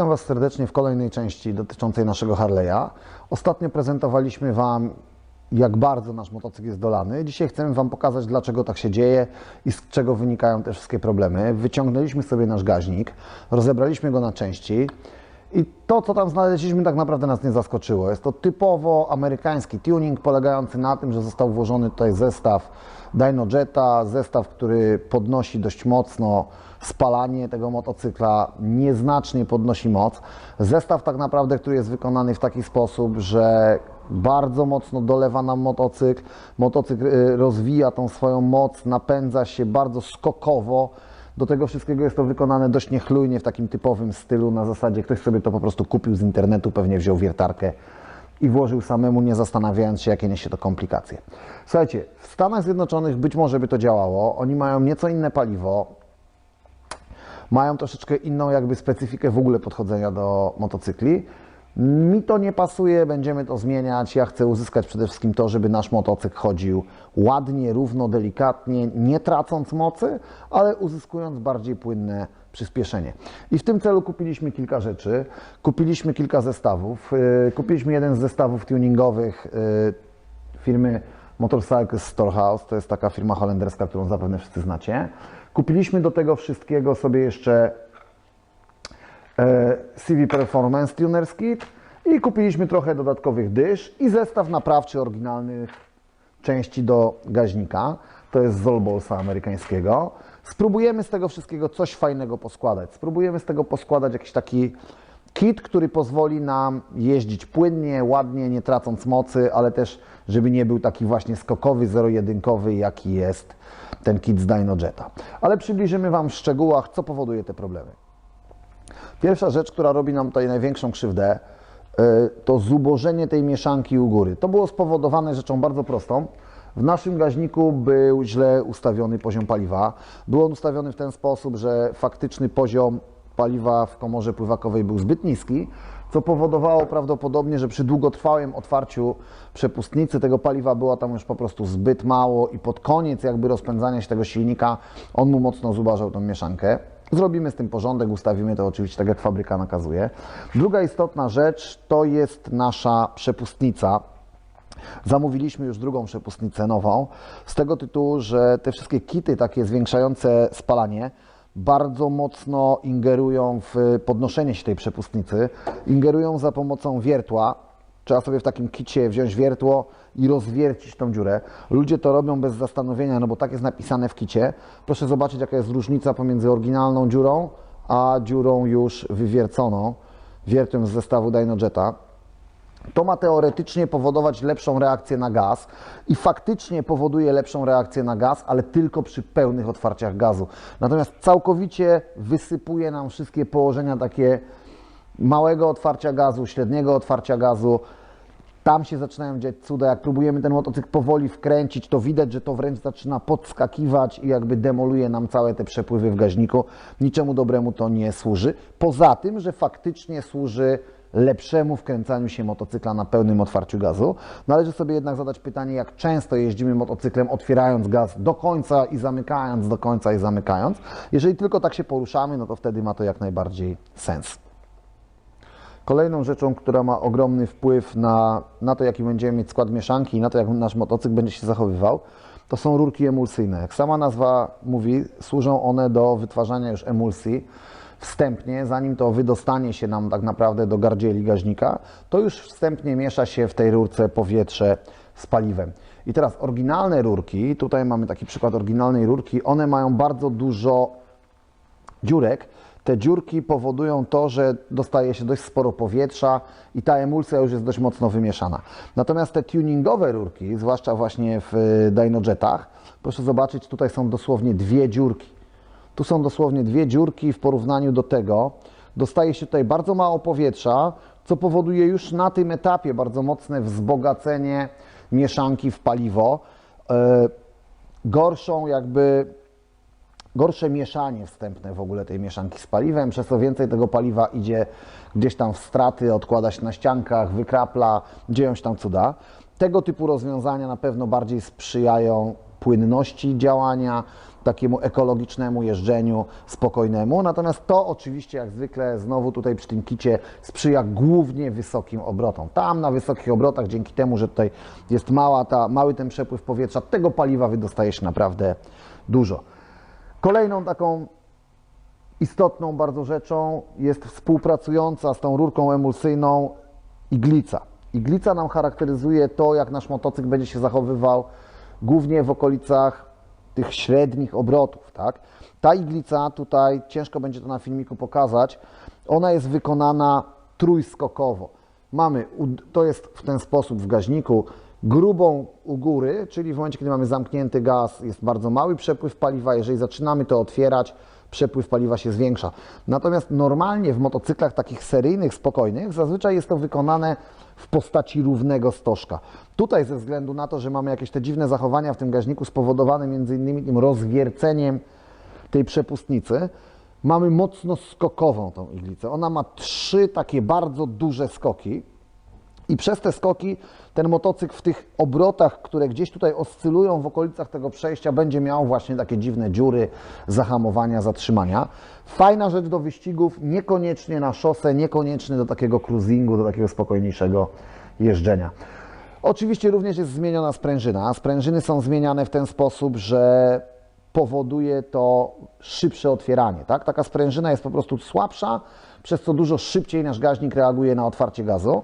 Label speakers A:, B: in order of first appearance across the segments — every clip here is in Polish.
A: Witam Was serdecznie w kolejnej części dotyczącej naszego Harley'a. Ostatnio prezentowaliśmy Wam, jak bardzo nasz motocykl jest dolany. Dzisiaj chcemy Wam pokazać, dlaczego tak się dzieje i z czego wynikają te wszystkie problemy. Wyciągnęliśmy sobie nasz gaźnik, rozebraliśmy go na części i to, co tam znaleźliśmy, tak naprawdę nas nie zaskoczyło. Jest to typowo amerykański tuning, polegający na tym, że został włożony tutaj zestaw Dynojeta, zestaw, który podnosi dość mocno spalanie tego motocykla, nieznacznie podnosi moc. Zestaw tak naprawdę, który jest wykonany w taki sposób, że bardzo mocno dolewa nam motocykl. Motocykl y, rozwija tą swoją moc, napędza się bardzo skokowo. Do tego wszystkiego jest to wykonane dość niechlujnie w takim typowym stylu, na zasadzie ktoś sobie to po prostu kupił z internetu, pewnie wziął wiertarkę i włożył samemu, nie zastanawiając się, jakie niesie to komplikacje. Słuchajcie, w Stanach Zjednoczonych być może by to działało. Oni mają nieco inne paliwo, mają troszeczkę inną jakby specyfikę w ogóle podchodzenia do motocykli. Mi to nie pasuje, będziemy to zmieniać. Ja chcę uzyskać przede wszystkim to, żeby nasz motocykl chodził ładnie, równo, delikatnie, nie tracąc mocy, ale uzyskując bardziej płynne przyspieszenie. I w tym celu kupiliśmy kilka rzeczy. Kupiliśmy kilka zestawów. Yy, Kupiliśmy jeden z zestawów tuningowych yy, firmy Motorcycles Storehouse. To jest taka firma holenderska, którą zapewne wszyscy znacie. Kupiliśmy do tego wszystkiego sobie jeszcze CV Performance Tuners Kit i kupiliśmy trochę dodatkowych dysz i zestaw naprawczy oryginalnych części do gaźnika. To jest z Zolbolsa amerykańskiego. Spróbujemy z tego wszystkiego coś fajnego poskładać. Spróbujemy z tego poskładać jakiś taki kit, który pozwoli nam jeździć płynnie, ładnie, nie tracąc mocy, ale też, żeby nie był taki właśnie skokowy, zero-jedynkowy, jaki jest ten kit z Dynojeta. Ale przybliżymy Wam w szczegółach, co powoduje te problemy. Pierwsza rzecz, która robi nam tutaj największą krzywdę, y, to zubożenie tej mieszanki u góry. To było spowodowane rzeczą bardzo prostą. W naszym gaźniku był źle ustawiony poziom paliwa. Był on ustawiony w ten sposób, że faktyczny poziom paliwa w komorze pływakowej był zbyt niski, co powodowało prawdopodobnie, że przy długotrwałym otwarciu przepustnicy tego paliwa było tam już po prostu zbyt mało i pod koniec jakby rozpędzania się tego silnika on mu mocno zubażał tą mieszankę. Zrobimy z tym porządek, ustawimy to oczywiście tak, jak fabryka nakazuje. Druga istotna rzecz to jest nasza przepustnica. Zamówiliśmy już drugą przepustnicę nową, z tego tytułu, że te wszystkie kity takie zwiększające spalanie bardzo mocno ingerują w podnoszenie się tej przepustnicy, ingerują za pomocą wiertła. Trzeba sobie w takim kicie wziąć wiertło i rozwiercić tą dziurę. Ludzie to robią bez zastanowienia, no bo tak jest napisane w kicie. Proszę zobaczyć, jaka jest różnica pomiędzy oryginalną dziurą, a dziurą już wywierconą, wiertłem z zestawu Dynojeta. To ma teoretycznie powodować lepszą reakcję na gaz i faktycznie powoduje lepszą reakcję na gaz, ale tylko przy pełnych otwarciach gazu. Natomiast całkowicie wysypuje nam wszystkie położenia takie małego otwarcia gazu, średniego otwarcia gazu. Tam się zaczynają dziać cuda. Jak próbujemy ten motocykl powoli wkręcić, to widać, że to wręcz zaczyna podskakiwać i jakby demoluje nam całe te przepływy w gaźniku. Niczemu dobremu to nie służy. Poza tym, że faktycznie służy lepszemu wkręcaniu się motocykla na pełnym otwarciu gazu. Należy sobie jednak zadać pytanie, jak często jeździmy motocyklem otwierając gaz do końca i zamykając do końca i zamykając. Jeżeli tylko tak się poruszamy, no to wtedy ma to jak najbardziej sens. Kolejną rzeczą, która ma ogromny wpływ na, na to, jaki będziemy mieć skład mieszanki i na to, jak nasz motocykl będzie się zachowywał, to są rurki emulsyjne. Jak sama nazwa mówi, służą one do wytwarzania już emulsji wstępnie, zanim to wydostanie się nam tak naprawdę do gardzieli gaźnika, to już wstępnie miesza się w tej rurce powietrze z paliwem. I teraz oryginalne rurki, tutaj mamy taki przykład oryginalnej rurki, one mają bardzo dużo dziurek. Te dziurki powodują to, że dostaje się dość sporo powietrza i ta emulsja już jest dość mocno wymieszana. Natomiast te tuningowe rurki, zwłaszcza właśnie w Dynojetach, proszę zobaczyć, tutaj są dosłownie dwie dziurki. Tu są dosłownie dwie dziurki w porównaniu do tego. Dostaje się tutaj bardzo mało powietrza, co powoduje już na tym etapie bardzo mocne wzbogacenie mieszanki w paliwo. E, gorszą jakby gorsze mieszanie wstępne w ogóle tej mieszanki z paliwem, przez to więcej tego paliwa idzie gdzieś tam w straty, odkłada się na ściankach, wykrapla, dzieją się tam cuda. Tego typu rozwiązania na pewno bardziej sprzyjają płynności działania, takiemu ekologicznemu jeżdżeniu, spokojnemu. Natomiast to oczywiście, jak zwykle, znowu tutaj przy tym kicie sprzyja głównie wysokim obrotom. Tam na wysokich obrotach, dzięki temu, że tutaj jest mała ta, mały ten przepływ powietrza, tego paliwa wydostaje się naprawdę dużo. Kolejną taką istotną bardzo rzeczą jest współpracująca z tą rurką emulsyjną iglica. Iglica nam charakteryzuje to, jak nasz motocykl będzie się zachowywał głównie w okolicach tych średnich obrotów. Tak? Ta iglica tutaj, ciężko będzie to na filmiku pokazać, ona jest wykonana trójskokowo. Mamy, to jest w ten sposób w gaźniku, grubą u góry, czyli w momencie, kiedy mamy zamknięty gaz, jest bardzo mały przepływ paliwa. Jeżeli zaczynamy to otwierać, przepływ paliwa się zwiększa. Natomiast normalnie w motocyklach takich seryjnych, spokojnych, zazwyczaj jest to wykonane w postaci równego stożka. Tutaj ze względu na to, że mamy jakieś te dziwne zachowania w tym gaźniku spowodowane między innymi tym rozwierceniem tej przepustnicy, mamy mocno skokową tą iglicę. Ona ma trzy takie bardzo duże skoki. I przez te skoki ten motocykl w tych obrotach, które gdzieś tutaj oscylują w okolicach tego przejścia, będzie miał właśnie takie dziwne dziury, zahamowania, zatrzymania. Fajna rzecz do wyścigów, niekoniecznie na szosę, niekoniecznie do takiego cruisingu, do takiego spokojniejszego jeżdżenia. Oczywiście również jest zmieniona sprężyna. Sprężyny są zmieniane w ten sposób, że powoduje to szybsze otwieranie. Tak? Taka sprężyna jest po prostu słabsza, przez co dużo szybciej nasz gaźnik reaguje na otwarcie gazu.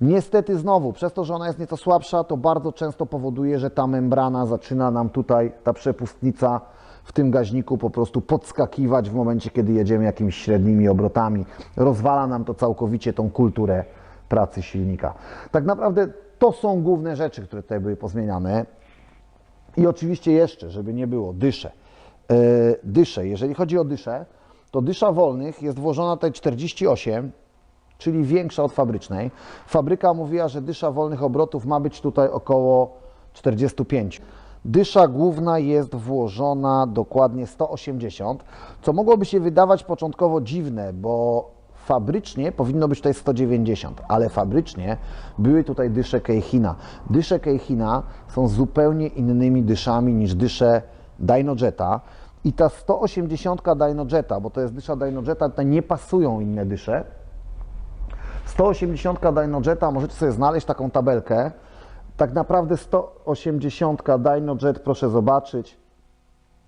A: Niestety znowu, przez to, że ona jest nieco słabsza, to bardzo często powoduje, że ta membrana zaczyna nam tutaj, ta przepustnica w tym gaźniku po prostu podskakiwać w momencie, kiedy jedziemy jakimiś średnimi obrotami. Rozwala nam to całkowicie tą kulturę pracy silnika. Tak naprawdę to są główne rzeczy, które tutaj były pozmieniane. I oczywiście jeszcze, żeby nie było, dysze. E, dysze, jeżeli chodzi o dysze, to dysza wolnych jest włożona tutaj 48, czyli większa od fabrycznej. Fabryka mówiła, że dysza wolnych obrotów ma być tutaj około 45. Dysza główna jest włożona dokładnie 180, co mogłoby się wydawać początkowo dziwne, bo fabrycznie powinno być tutaj 190, ale fabrycznie były tutaj dysze Keihina. Dysze Keihina są zupełnie innymi dyszami niż dysze Dynojeta i ta 180 Dynojeta, bo to jest dysza Dynojeta, tutaj nie pasują inne dysze, 180 Dynojeta, możecie sobie znaleźć taką tabelkę. Tak naprawdę 180 Dynojet, proszę zobaczyć,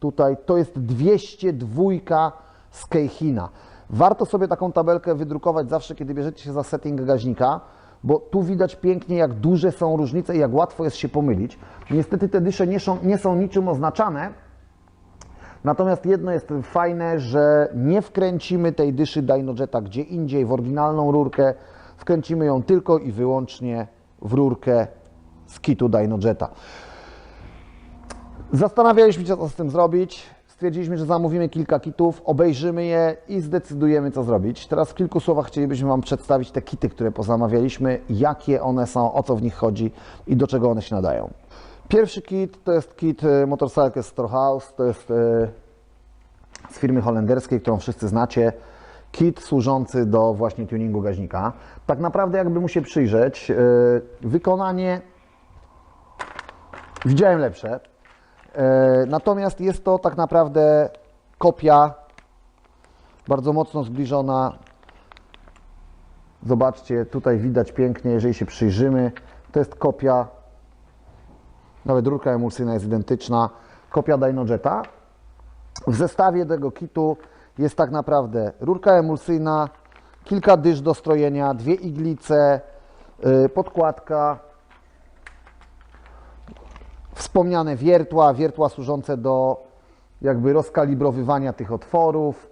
A: tutaj to jest 202 z Keihina. Warto sobie taką tabelkę wydrukować zawsze, kiedy bierzecie się za setting gaźnika, bo tu widać pięknie, jak duże są różnice i jak łatwo jest się pomylić. Niestety te dysze nie są, nie są niczym oznaczane, Natomiast jedno jest fajne, że nie wkręcimy tej dyszy Dynojeta gdzie indziej w oryginalną rurkę, wkręcimy ją tylko i wyłącznie w rurkę z kitu Dynojeta. Zastanawialiśmy się, co z tym zrobić. Stwierdziliśmy, że zamówimy kilka kitów, obejrzymy je i zdecydujemy, co zrobić. Teraz w kilku słowach chcielibyśmy Wam przedstawić te kity, które pozamawialiśmy, jakie one są, o co w nich chodzi i do czego one się nadają. Pierwszy kit to jest kit e, Motorcycle Storehouse, to jest e, z firmy holenderskiej, którą wszyscy znacie. Kit służący do właśnie tuningu gaźnika. Tak naprawdę, jakby mu się przyjrzeć, e, wykonanie widziałem lepsze. Natomiast jest to tak naprawdę kopia bardzo mocno zbliżona. Zobaczcie, tutaj widać pięknie, jeżeli się przyjrzymy. To jest kopia, nawet rurka emulsyjna jest identyczna, kopia Dynojeta. W zestawie tego kitu jest tak naprawdę rurka emulsyjna, kilka dysz do strojenia, dwie iglice, yy, podkładka, wspomniane wiertła, wiertła służące do jakby rozkalibrowywania tych otworów.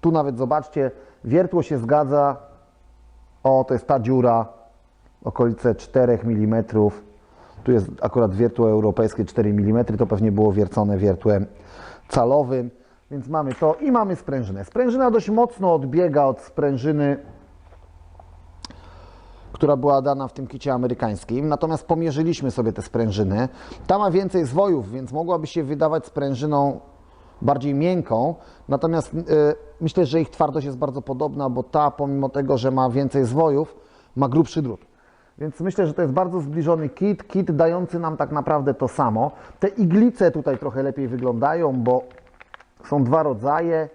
A: Tu nawet zobaczcie, wiertło się zgadza. O, to jest ta dziura, okolice 4 mm. Tu jest akurat wiertło europejskie 4 mm, to pewnie było wiercone wiertłem calowym. Więc mamy to i mamy sprężynę. Sprężyna dość mocno odbiega od sprężyny która była dana w tym kicie amerykańskim. Natomiast pomierzyliśmy sobie te sprężyny. Ta ma więcej zwojów, więc mogłaby się wydawać sprężyną bardziej miękką. Natomiast y, myślę, że ich twardość jest bardzo podobna, bo ta, pomimo tego, że ma więcej zwojów, ma grubszy drut. Więc myślę, że to jest bardzo zbliżony kit, kit dający nam tak naprawdę to samo. Te iglice tutaj trochę lepiej wyglądają, bo są dwa rodzaje.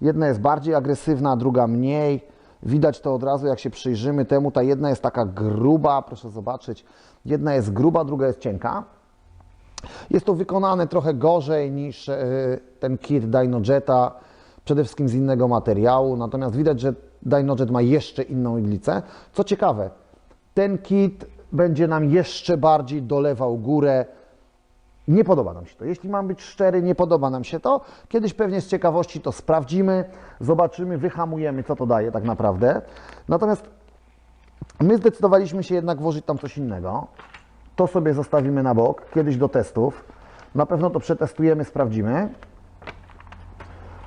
A: Jedna jest bardziej agresywna, druga mniej. Widać to od razu, jak się przyjrzymy temu. Ta jedna jest taka gruba, proszę zobaczyć. Jedna jest gruba, druga jest cienka. Jest to wykonane trochę gorzej niż e, ten kit Dynojeta, przede wszystkim z innego materiału. Natomiast widać, że Dynojet ma jeszcze inną iglicę. Co ciekawe, ten kit będzie nam jeszcze bardziej dolewał górę. Nie podoba nam się to. Jeśli mam być szczery, nie podoba nam się to. Kiedyś pewnie z ciekawości to sprawdzimy, zobaczymy, wyhamujemy, co to daje tak naprawdę. Natomiast my zdecydowaliśmy się jednak włożyć tam coś innego. To sobie zostawimy na bok, kiedyś do testów. Na pewno to przetestujemy, sprawdzimy.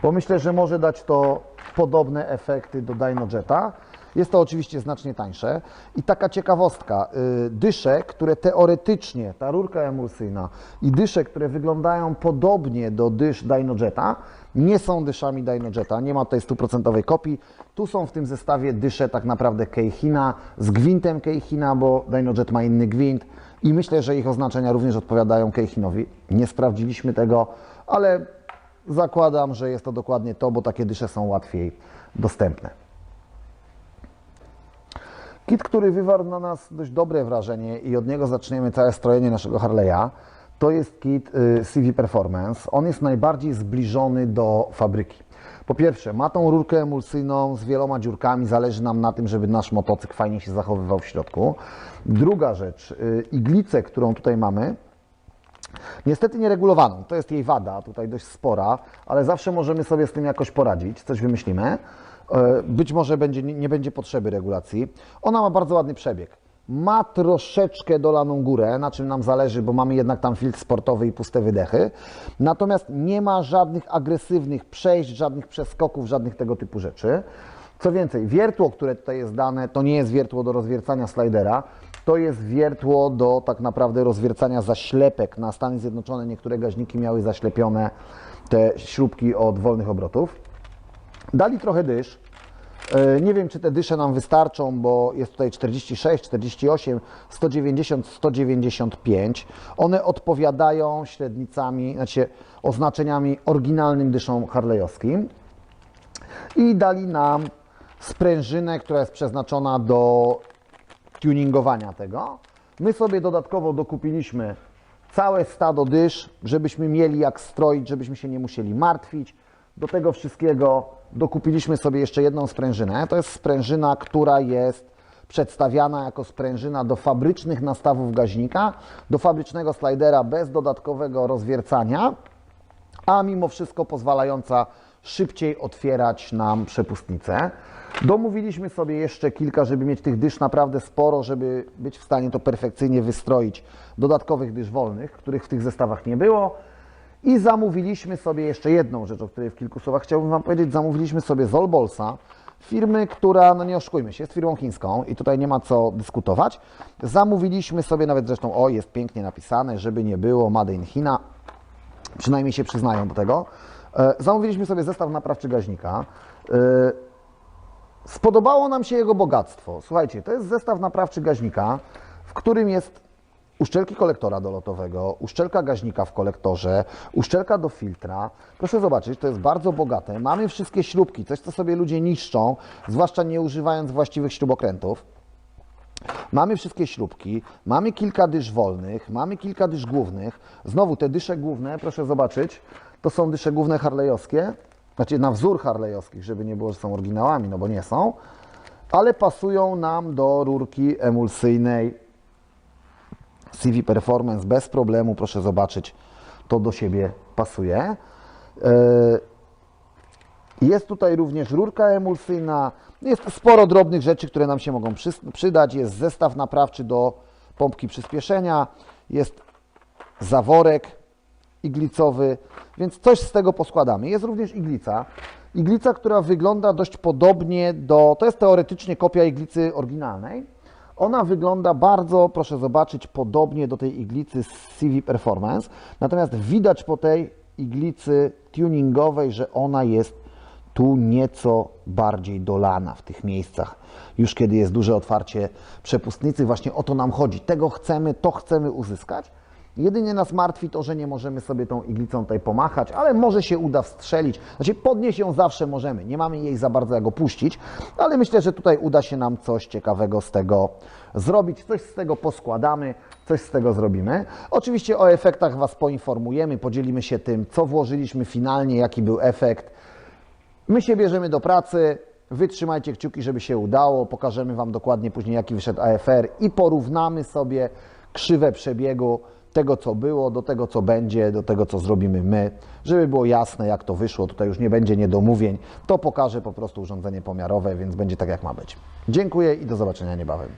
A: Bo myślę, że może dać to podobne efekty do Dynojeta. Jest to oczywiście znacznie tańsze. I taka ciekawostka, y, dysze, które teoretycznie, ta rurka emulsyjna i dysze, które wyglądają podobnie do dysz Dynojeta, nie są dyszami Dynojeta, nie ma tutaj stuprocentowej kopii. Tu są w tym zestawie dysze tak naprawdę Keihina z gwintem Keihina, bo Dynojet ma inny gwint i myślę, że ich oznaczenia również odpowiadają Keihinowi. Nie sprawdziliśmy tego, ale zakładam, że jest to dokładnie to, bo takie dysze są łatwiej dostępne. Kit, który wywarł na nas dość dobre wrażenie i od niego zaczniemy całe strojenie naszego Harley'a, to jest kit y, CV Performance. On jest najbardziej zbliżony do fabryki. Po pierwsze, ma tą rurkę emulsyjną z wieloma dziurkami, zależy nam na tym, żeby nasz motocykl fajnie się zachowywał w środku. Druga rzecz, y, iglicę, którą tutaj mamy, Niestety nieregulowaną, to jest jej wada, tutaj dość spora, ale zawsze możemy sobie z tym jakoś poradzić, coś wymyślimy. E, Być może będzie, nie będzie potrzeby regulacji. Ona ma bardzo ładny przebieg. Ma troszeczkę dolaną górę, na czym nam zależy, bo mamy jednak tam filtr sportowy i puste wydechy. Natomiast nie ma żadnych agresywnych przejść, żadnych przeskoków, żadnych tego typu rzeczy. Co więcej, wiertło, które tutaj jest dane, to nie jest wiertło do rozwiercania slidera, to jest wiertło do tak naprawdę rozwiercania zaślepek. Na Stany Zjednoczone niektóre gaźniki miały zaślepione te śrubki od wolnych obrotów. Dali trochę dysz. E, Nie wiem, czy te dysze nam wystarczą, bo jest tutaj 46, 48, 190, 195. One odpowiadają średnicami, znaczy oznaczeniami oryginalnym dyszom harlejowskim. I dali nam sprężynę, która jest przeznaczona do tuningowania tego. My sobie dodatkowo dokupiliśmy całe stado dysz, żebyśmy mieli jak stroić, żebyśmy się nie musieli martwić. Do tego wszystkiego dokupiliśmy sobie jeszcze jedną sprężynę. To jest sprężyna, która jest przedstawiana jako sprężyna do fabrycznych nastawów gaźnika, do fabrycznego slidera bez dodatkowego rozwiercania, a mimo wszystko pozwalająca szybciej otwierać nam przepustnicę. Domówiliśmy sobie jeszcze kilka, żeby mieć tych dysz naprawdę sporo, żeby być w stanie to perfekcyjnie wystroić. Dodatkowych dysz wolnych, których w tych zestawach nie było. I zamówiliśmy sobie jeszcze jedną rzecz, o której w kilku słowach chciałbym Wam powiedzieć. Zamówiliśmy sobie z firmy, która, no nie oszukujmy się, jest firmą chińską i tutaj nie ma co dyskutować. Zamówiliśmy sobie nawet zresztą, o jest pięknie napisane, żeby nie było Made in China, przynajmniej się przyznają do tego. E, Zamówiliśmy sobie zestaw naprawczy gaźnika. E, Spodobało nam się jego bogactwo. Słuchajcie, to jest zestaw naprawczy gaźnika, w którym jest uszczelki kolektora dolotowego, uszczelka gaźnika w kolektorze, uszczelka do filtra. Proszę zobaczyć, to jest bardzo bogate. Mamy wszystkie śrubki, coś co sobie ludzie niszczą, zwłaszcza nie używając właściwych śrubokrętów. Mamy wszystkie śrubki, mamy kilka dysz wolnych, mamy kilka dysz głównych. Znowu te dysze główne, proszę zobaczyć, to są dysze główne harlejowskie, znaczy na wzór harlejowskich, żeby nie było, że są oryginałami, no bo nie są, ale pasują nam do rurki emulsyjnej CV Performance bez problemu, proszę zobaczyć, to do siebie pasuje. E, Jest tutaj również rurka emulsyjna, jest sporo drobnych rzeczy, które nam się mogą przy- przydać. Jest zestaw naprawczy do pompki przyspieszenia, jest zaworek iglicowy, więc coś z tego poskładamy. Jest również iglica. Iglica, która wygląda dość podobnie do, to jest teoretycznie kopia iglicy oryginalnej. Ona wygląda bardzo, proszę zobaczyć, podobnie do tej iglicy z CV Performance. Natomiast widać po tej iglicy tuningowej, że ona jest tu nieco bardziej dolana w tych miejscach. Już kiedy jest duże otwarcie przepustnicy, właśnie o to nam chodzi. Tego chcemy, to chcemy uzyskać. Jedynie nas martwi to, że nie możemy sobie tą iglicą tutaj pomachać, ale może się uda wstrzelić. Znaczy podnieść ją zawsze możemy, nie mamy jej za bardzo jak opuścić, ale myślę, że tutaj uda się nam coś ciekawego z tego zrobić, coś z tego poskładamy, coś z tego zrobimy. Oczywiście o efektach Was poinformujemy, podzielimy się tym, co włożyliśmy finalnie, jaki był efekt. My się bierzemy do pracy, wytrzymajcie kciuki, żeby się udało, pokażemy Wam dokładnie później, jaki wyszedł AFR i porównamy sobie krzywę przebiegu tego, co było, do tego, co będzie, do tego, co zrobimy my, żeby było jasne, jak to wyszło. Tutaj już nie będzie niedomówień. To pokaże po prostu urządzenie pomiarowe, więc będzie tak, jak ma być. Dziękuję i do zobaczenia niebawem.